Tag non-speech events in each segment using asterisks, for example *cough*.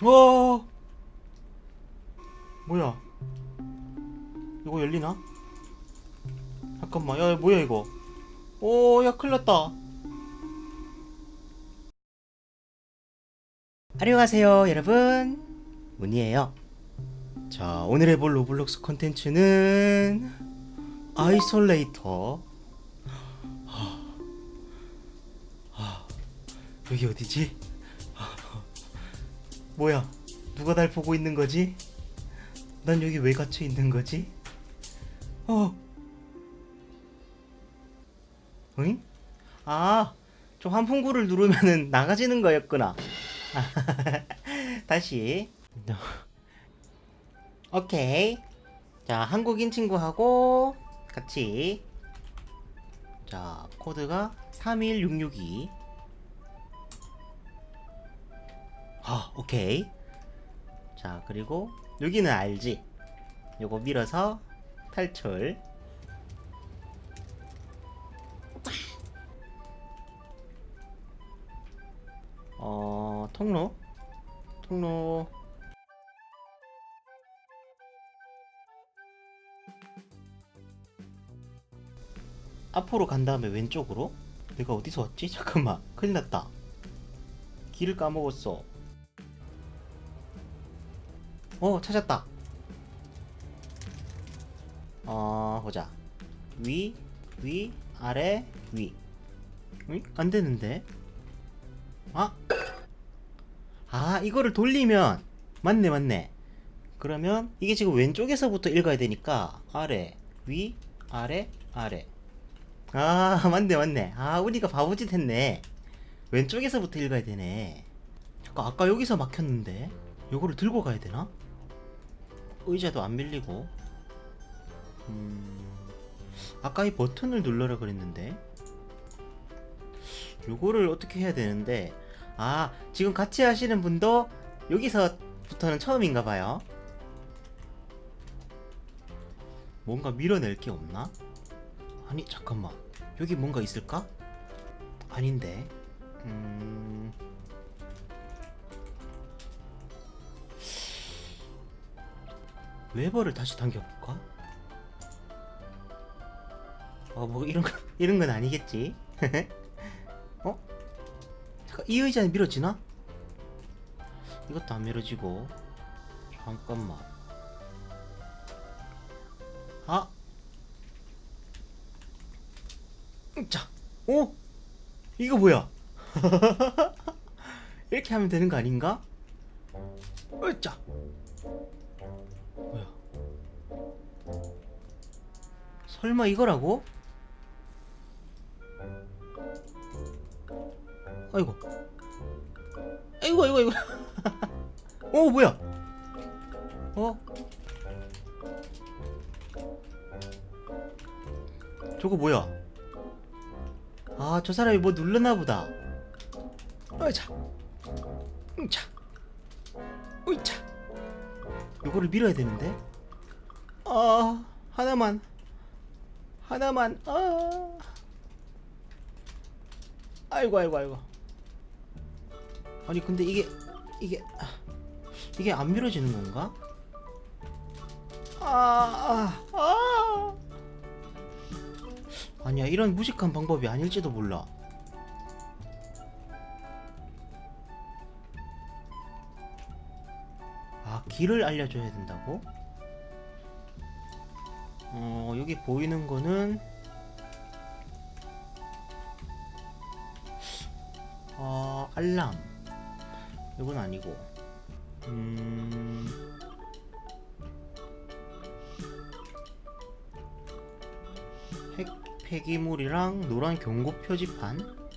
와. 뭐야? 이거 열리나? 잠깐만. 야 뭐야 이거? 오야 큰일났다. 안녕하세요 여러분. 문이에요. 자 오늘 해볼 로블록스 컨텐츠는 아이솔레이터. 하, 하, 여기 어디지? 뭐야 누가 날 보고 있는 거지? 난 여기 왜 갇혀 있는 거지? 어 응? 아, 저 환풍구를 누르면은 *laughs* 나가지는 거였구나. *laughs* 다시. 오케이. 자, 한국인 친구하고 같이. 자, 코드가 31662. 아, 오케이. 자, 그리고 여기는 알지? 요거 밀어서 탈출. 어, 통로? 통로. 앞으로 간 다음에 왼쪽으로? 내가 어디서 왔지? 잠깐만. 큰일 났다. 길을 까먹었어. 어, 찾았다. 어, 보자. 위, 위, 아래, 위. 응? 안 되는데? 아? 아, 이거를 돌리면 맞네, 맞네. 그러면 이게 지금 왼쪽에서부터 읽어야 되니까 아래, 위, 아래, 아래. 아, *laughs* 맞네, 맞네. 아, 우리가 바보짓 했네. 왼쪽에서부터 읽어야 되네. 잠깐, 아까 여기서 막혔는데. 요거를 들고 가야 되나? 의자도 안 밀리고. 음, 아까 이 버튼을 눌러라 그랬는데. 요거를 어떻게 해야 되는데 아 지금 같이 하시는 분도 여기서부터는 처음인가 봐요 뭔가 밀어낼 게 없나? 아니 잠깐만 여기 뭔가 있을까? 아닌데 음... 레버를 다시 당겨볼까? 어 뭐 이런 거 *laughs* 이런 건 아니겠지? *laughs* 어? 잠깐 이 의자는 밀어지나? 이것도 안 밀어지고 잠깐만 아 자, 오 이거 뭐야? *laughs* 이렇게 하면 되는 거 아닌가? 으짜 설마 이거라고? 아이고. 아이고 아이고 아이고. *laughs* 어 뭐야? 어? 저거 뭐야? 아 저 사람이 뭐 눌렀나 보다. 어자 응차. 으차. 요거를 밀어야 되는데? 아 하나만 하나만 아 아이고 아이고 아이고 아니 근데 이게 이게 아, 이게 안 밀어지는 건가? 아, 아, 아. 아니야 이런 무식한 방법이 아닐지도 몰라 아 길을 알려줘야 된다고? 어 여기 보이는 거는 어, 알람. 이건 아니고. 음. 핵 폐기물이랑 노란 경고 표지판.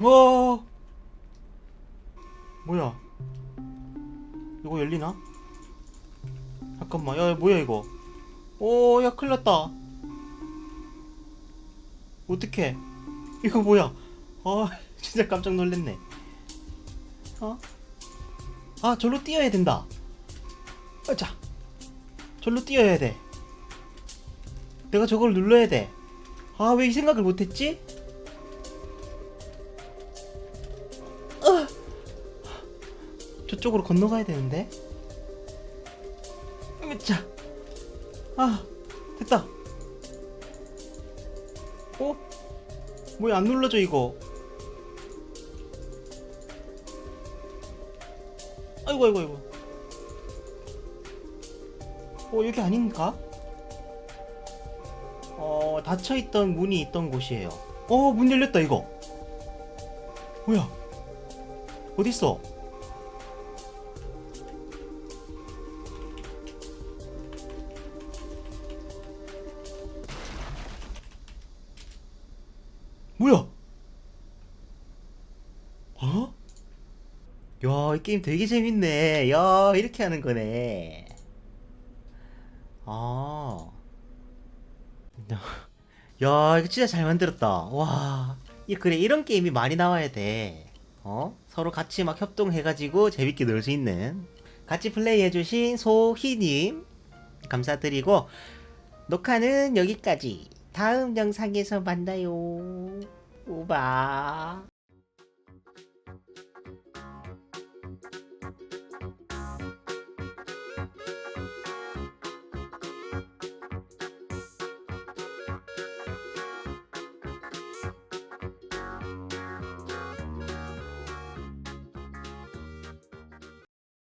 와! 뭐야? 이거 열리나? 잠깐만 야 뭐야 이거 오야 큰일났다 어떡해 이거 뭐야 아 *laughs* 진짜 깜짝 놀랐네 어? 아 절로 뛰어야 된다 자 절로 뛰어야 돼. 내가 저걸 눌러야 돼. 아, 왜 이 생각을 못했지? 저쪽으로 건너가야 되는데. 음, 자, 아, 됐다. 어? 왜안 눌러져 이거? 아이고 아이고 아이고. 어 여기 아닌가? 어 닫혀있던 문이 있던 곳이에요. 어문 열렸다 이거. 뭐야? 어딨어? 야, 이 게임 되게 재밌네. 야, 이렇게 하는 거네. 아. 야, 이거 진짜 잘 만들었다. 와. 이 그래, 이런 게임이 많이 나와야 돼. 어? 서로 같이 막 협동해가지고 재밌게 놀 수 있는. 같이 플레이해주신 소희님. 감사드리고, 녹화는 여기까지. 다음 영상에서 만나요. 우바.